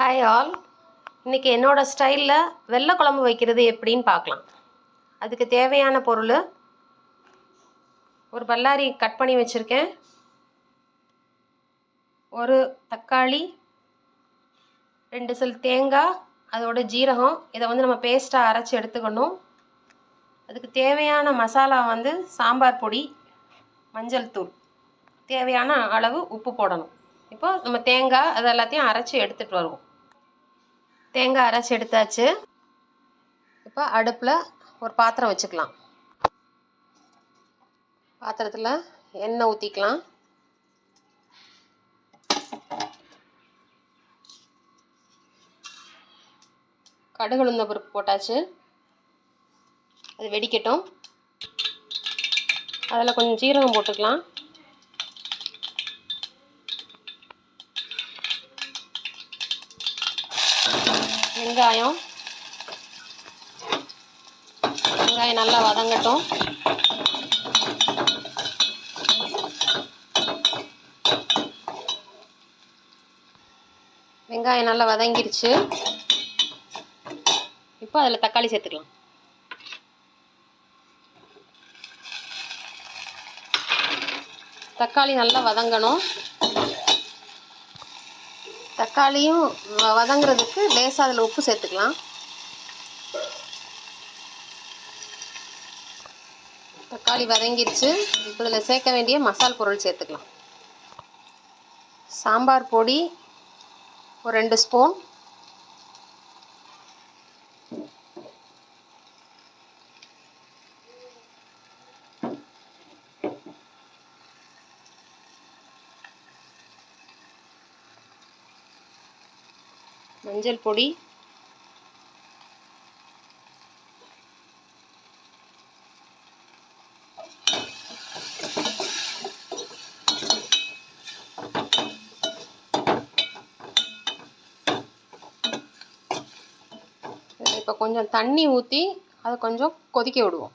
Hi all இன்றைக்கி என்னோடய ஸ்டைலில் வெள்ளை குழம்பு வைக்கிறது எப்படின்னு பார்க்கலாம். அதுக்கு தேவையான பொருள் ஒரு பல்லாரி கட் பண்ணி வச்சுருக்கேன். ஒரு தக்காளி ரெண்டு சில் தேங்காய் அதோட ஜீரகம் இதை வந்து நம்ம பேஸ்ட்டாக அரைச்சி எடுத்துக்கணும். அதுக்கு தேவையான மசாலா வந்து சாம்பார் பொடி மஞ்சள் தூள். தேவையான அளவு உப்பு போடணும். இப்போ நம்ம தேங்காய் அது எல்லாத்தையும் அரைச்சி எடுத்துகிட்டு வருவோம். தேங்காய் அரைச்சி எடுத்தாச்சு. இப்போ அடுப்பில் ஒரு பாத்திரம் வச்சுக்கலாம். பாத்திரத்தில் எண்ணெய் ஊற்றிக்கலாம் கடுகு உளுந்த பருப்பு போட்டாச்சு. அது வெடிக்கட்டும். அதில் கொஞ்சம் ஜீரகம் போட்டுக்கலாம். வெங்காயம். வெங்காயம் நல்லா வதங்கட்டும். வெங்காயம் நல்லா வதங்கிருச்சு. இப்போ அதில் தக்காளி சேர்த்துக்கலாம். தக்காளி நல்லா வதங்கணும். தக்காளியும் வ- வதங்குறதுக்கு லேசாக அதில் உப்பு சேர்த்துக்கலாம். தக்காளி வதங்கிடுச்சு இப்போ இதில் சேர்க்க வேண்டிய மசால் பொருள் சேர்த்துக்கலாம். சாம்பார் பொடி ஒரு ரெண்டு ஸ்பூன். மஞ்சள் பொடி. இப்போ கொஞ்சம் தண்ணி ஊற்றி அதை கொஞ்சம் கொதிக்க விடுவோம்.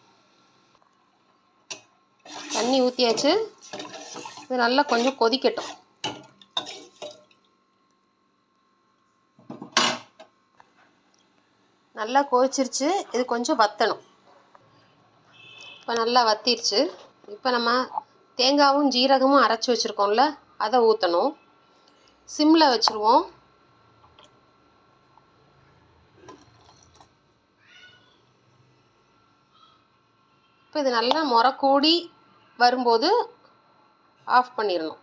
தண்ணி ஊற்றியாச்சு இது நல்லா கொஞ்சம் கொதிக்கட்டும். நல்லா கொதிச்சிருச்சு. இது கொஞ்சம் வத்தணும். இப்போ நல்லா வத்திருச்சு. இப்போ நம்ம தேங்காவும் ஜீரகமும் அரைச்சி வச்சுருக்கோம்ல அதை ஊற்றணும் சிம்மில் வச்சுருவோம். இப்போ இது நல்லா முறை கூடி வரும்போது ஆஃப் பண்ணிடணும்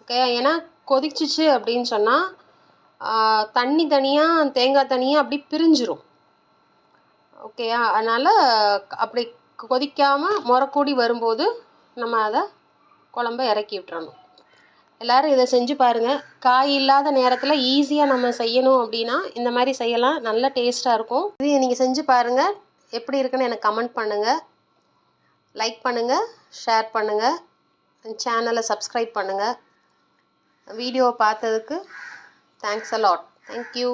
ஓகே? ஏன்னா கொதிச்சிச்சு அப்படின்னு சொன்னால் தண்ணி தனியாக தேங்காய் தனியாக அப்படி பிரிஞ்சிரும். ஓகேயா அதனால் அப்படி கொதிக்காமல் முறக்கூடி வரும்போது நம்ம அதை குழம்ப இறக்கி விட்டுறணும். எல்லோரும் இதை செஞ்சு பாருங்கள் காய் இல்லாத நேரத்தில் ஈஸியாக நம்ம செய்யணும் அப்படின்னா இந்த மாதிரி செய்யலாம். நல்ல டேஸ்ட்டாக இருக்கும். இது நீங்கள் செஞ்சு பாருங்கள் எப்படி இருக்குன்னு எனக்கு கமெண்ட் பண்ணுங்கள் லைக் பண்ணுங்கள் ஷேர் பண்ணுங்கள் சேனலை சப்ஸ்கிரைப் பண்ணுங்கள் வீடியோவை பார்த்ததுக்கு தேங்க்ஸ் அ லாட் தேங்க்யூ